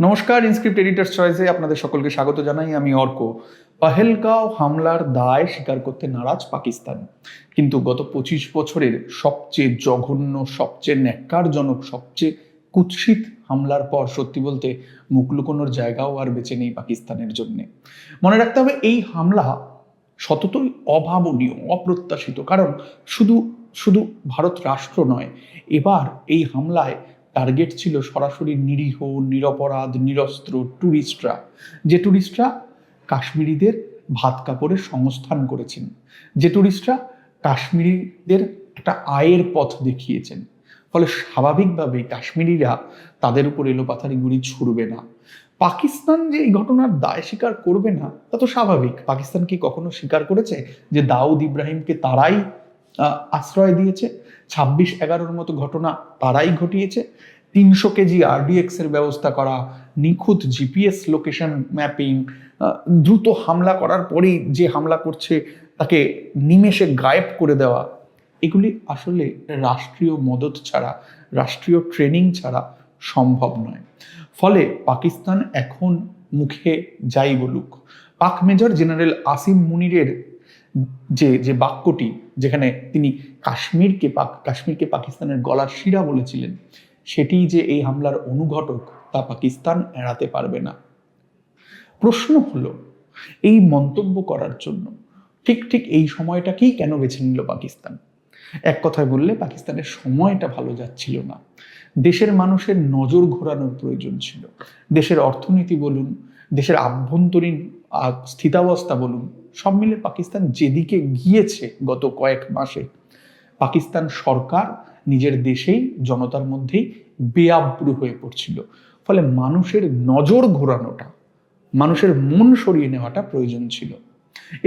নমস্কার Inscript editors চয়েসে আপনাদের সকলকে স্বাগত জানাই। আমি অর্ক। পাহেলগাঁও হামলার দায় স্বীকার করতে নারাজ পাকিস্তান। কিন্তু গত পঁচিশ বছরের সবচেয়ে জঘন্য, সবচেয়ে ন্যাক্কারজনক, সবচেয়ে কুৎসিত হামলার পর, সত্যি বলতে মুখ লুকোনোর জায়গাও আর বেঁচে নেই পাকিস্তানের জন্য। মনে রাখতে হবে, এই হামলা সততই অভাবনীয়, অপ্রত্যাশিত। কারণ শুধু শুধু ভারত রাষ্ট্র নয়, এবার এই হামলায় টার্গেট ছিল সরাসরি নিরীহ, নিরপরাধ, নিরস্ত্র ট্যুরিস্টরা যে ট্যুরিস্টরা কাশ্মীরিদের ভাত কাপড়ের সংস্থান করেছেন, যে ট্যুরিস্টরা কাশ্মীরিদের একটা আয়ের পথ দেখিয়েছেন, ফলে স্বাভাবিকভাবেই কাশ্মীরিরা তাদের উপর এলোপাথারি গুলি ছুড়বে না। পাকিস্তান যে এই ঘটনার দায় স্বীকার করবে না, তা তো স্বাভাবিক। পাকিস্তান কি কখনো স্বীকার করেছে যে দাউদ ইব্রাহিমকে তারাই আশ্রয় দিয়েছে। ছাব্বিশ এগারোর মতো ঘটনা তারাই ঘটিয়েছে। তিনশো কেজি আরডিএক্স এর ব্যবস্থা করা, নিখুঁত জিপিএস লোকেশন ম্যাপিং দ্রুত হামলা করার পরেই যে হামলা করছে, তাকে নিমেষে গায়েব করে দেওয়া। এগুলি আসলে রাষ্ট্রীয় মদত ছাড়া, রাষ্ট্রীয় ট্রেনিং ছাড়া সম্ভব নয়। ফলে পাকিস্তান এখন মুখে যাই বলুক। পাক মেজর জেনারেল আসিম মুনিরের যে যে বাক্যটি যেখানে তিনি কাশ্মীরকে পাক, কাশ্মীরকে পাকিস্তানের গলার শিরা বলেছিলেন, সেটি যে এই হামলার অনুঘটক তা পাকিস্তান এড়াতে পারবে না। প্রশ্ন হলো, এই মন্তব্য করার জন্য ঠিক ঠিক এই সময়টাকেই কেন বেছে নিল পাকিস্তান? এক কথায় বললে, পাকিস্তানের সময়টা ভালো যাচ্ছিল না। দেশের মানুষের নজর ঘোরানোর প্রয়োজন ছিল। দেশের অর্থনীতি বলুন, দেশের আভ্যন্তরীণ স্থিতাবস্থা বলুন, সব মিলে পাকিস্তান যেদিকে গিয়েছে গত কয়েক মাসে, পাকিস্তান সরকার নিজের দেশেই জনতার মধ্যেই বেআব্রু হয়ে পড়ছিল। ফলে মানুষের নজর ঘোরানোটা, মানুষের মন সরিয়ে নেওয়াটা প্রয়োজন ছিল।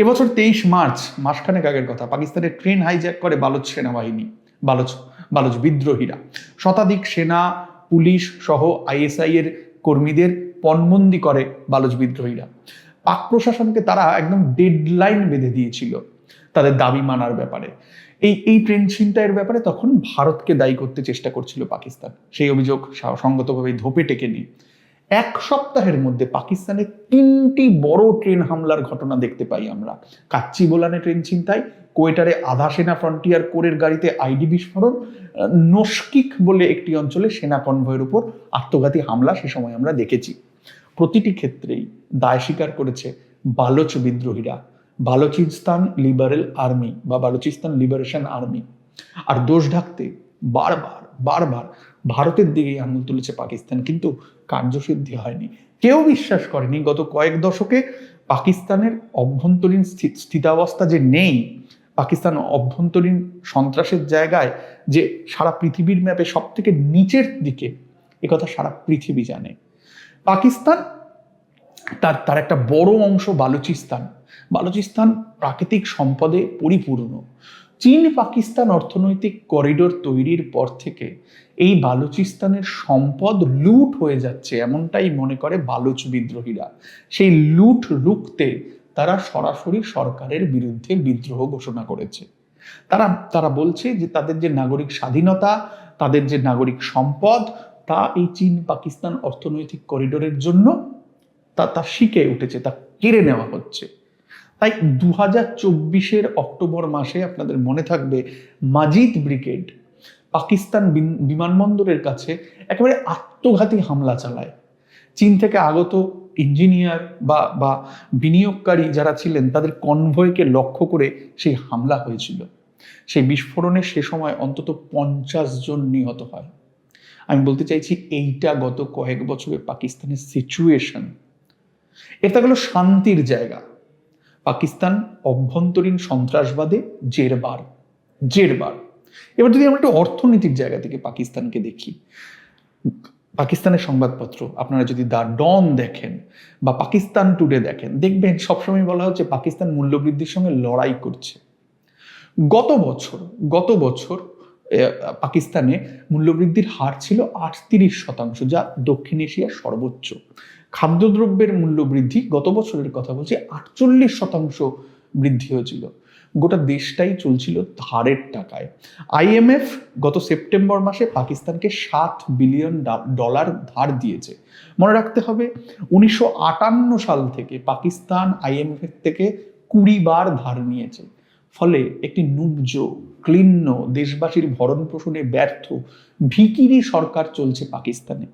এবছর তেইশ মার্চ, মাসখানেক আগের কথা, পাকিস্তানের ট্রেন হাইজ্যাক করে বালোচ সেনাবাহিনী, বালোচ বালোচ বিদ্রোহীরা। শতাধিক সেনা, পুলিশ সহ আইএসআই এর কর্মীদের পণবন্দি করে বালোচ বিদ্রোহীরা। পাক প্রশাসনকে তারা একদম ডেডলাইন বেঁধে দিয়েছিল তাদের দাবি মানার ব্যাপারে। এই এই ট্রেন ছিনতাইয়ের ব্যাপারে তখন ভারতকে দায়ী করতে চেষ্টা করছিল পাকিস্তান। সেই অভিযোগ সঙ্গতভাবে ধোপে টেকে টেকেনি। এক সপ্তাহের মধ্যে পাকিস্তানে তিনটি বড় ট্রেন হামলার ঘটনা দেখতে পাই আমরা। কাচ্চি বোলানে ট্রেন ছিনতাই, কোয়েটারে আধা সেনা ফ্রন্টিয়ার কোরের গাড়িতে আইডি বিস্ফোরণ, নস্কিক বলে একটি অঞ্চলে সেনা কনভয়ের উপর আত্মঘাতী হামলা সে সময় আমরা দেখেছি। প্রতিটি ক্ষেত্রেই দায় স্বীকার করেছে বালোচ বিদ্রোহীরা। বালোচিস্তান লিবারেল আর্মি বা বালোচিস্তান লিবারেশন আর্মি। আর দোষ ঢাকতে বারবার বারবার ভারতের দিকেই আঙুল তুলেছে পাকিস্তান, কিন্তু কার্যসিদ্ধি হয়নি। কেউ বিশ্বাস করেনি গত কয়েক দশকে পাকিস্তানের অভ্যন্তরীণ স্থি- স্থিতাবস্থা যে নেই, পাকিস্তান অভ্যন্তরীণ সন্ত্রাসের জায়গায় যে সারা পৃথিবীর ম্যাপে সব থেকে নিচের দিকে একথা সারা পৃথিবী জানে। পাকিস্তান, তার তার একটা বড় অংশ বালুচিস্তান। বালুচিস্তান প্রাকৃতিক সম্পদে পরিপূর্ণ। চীন পাকিস্তান অর্থনৈতিক করিডোর তৈরির পর থেকে এই বালুচিস্তানের সম্পদ লুট হয়ে যাচ্ছে, এমনটাই মনে করে বালুচ বিদ্রোহীরা। সেই লুট রুখতে তারা সরাসরি সরকারের বিরুদ্ধে বিদ্রোহ ঘোষণা করেছে। তারা তারা বলছে যে তাদের যে নাগরিক স্বাধীনতা, তাদের যে নাগরিক সম্পদ তা এই চীন পাকিস্তান অর্থনৈতিক করিডোরের জন্য তা তা শিখে উঠেছে, তা কেড়ে নেওয়া হচ্ছে। তাই দু হাজার চব্বিশের অক্টোবর মাসে আপনাদের মনে থাকবে, মাজিদ ব্রিগেড পাকিস্তান বিমানবন্দরের কাছে একেবারে আত্মঘাতী হামলা চালায়। চীন থেকে আগত ইঞ্জিনিয়ার বা বা বিনিয়োগকারী যারা ছিলেন, তাদের কনভয়কে লক্ষ্য করে সেই হামলা হয়েছিল। সেই বিস্ফোরণে সে সময় অন্তত পঞ্চাশ জন নিহত হয়। আমি বলতে চাইছি, এইটা গত কয়েক বছরে পাকিস্তানের সিচুয়েশন এটা গেল শান্তির জায়গা। পাকিস্তান অভ্যন্তরীণ সন্ত্রাসবাদে জেরবার জেরবার। এবার যদি আমরা একটু অর্থনীতির জায়গা থেকে পাকিস্তানকে দেখি, পাকিস্তানের সংবাদপত্র, আপনারা যদি দা ডন দেখেন বা পাকিস্তান টুডে দেখেন, দেখবেন সবসময় বলা হচ্ছে পাকিস্তান মূল্যবৃদ্ধির সঙ্গে লড়াই করছে। গত বছর গত বছর পাকিস্তানে মূল্যবৃদ্ধির হার ছিল আটত্রিশ শতাংশ, যা দক্ষিণ এশিয়ার সর্বোচ্চ। খাদ্যদ্রব্যের মূল্য বৃদ্ধি গত বছরের কথা বলছি, আটচল্লিশ শতাংশ বৃদ্ধি হয়েছিল। গোটা দেশটাই চলছিল ধারের টাকায়। আইএমএফ গত সেপ্টেম্বর মাসে পাকিস্তানকে সাত বিলিয়ন ডলার ধার দিয়েছে। মনে রাখতে হবে, উনিশশো আটান্ন সাল থেকে পাকিস্তান আইএমএফ থেকে কুড়ি বার ধার নিয়েছে। ফলে একটি নুব্জ ক্লিন্ন দেশবাসীর ভরণ পোষণে ব্যর্থ ভিকিরি সরকার চলছে পাকিস্তানে।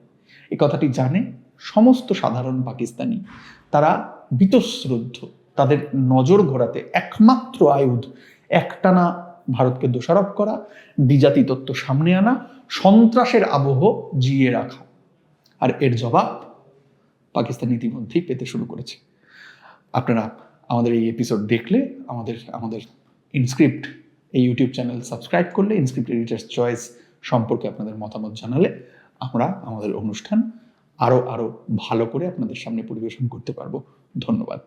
এ কথাটি জানে সমস্ত সাধারণ পাকিস্তানি। তারা বীতশ্রদ্ধ, তাদের নজর ঘোরাতে একমাত্র আয়ুধ, একটানা ভারতকে দোষারোপ করা দ্বিজাতি তত্ত্ব সামনে আনা, সন্ত্রাসের আবহ জিয়ে রাখা। আর এর জবাব পাকিস্তান ইতিমধ্যেই পেতে শুরু করেছে। আপনারা আমাদের এই এপিসোড দেখলে আমাদের আমাদের ইনস্ক্রিপ্ট এই ইউটিউব চ্যানেল সাবস্ক্রাইব করলে ইনস্ক্রিপ্ট এডিটার্স চয়েস সম্পর্কে আপনাদের মতামত জানালে আমরা আমাদের অনুষ্ঠান আরও আরও ভালো করে আপনাদের সামনে পরিবেশন করতে পারব। ধন্যবাদ।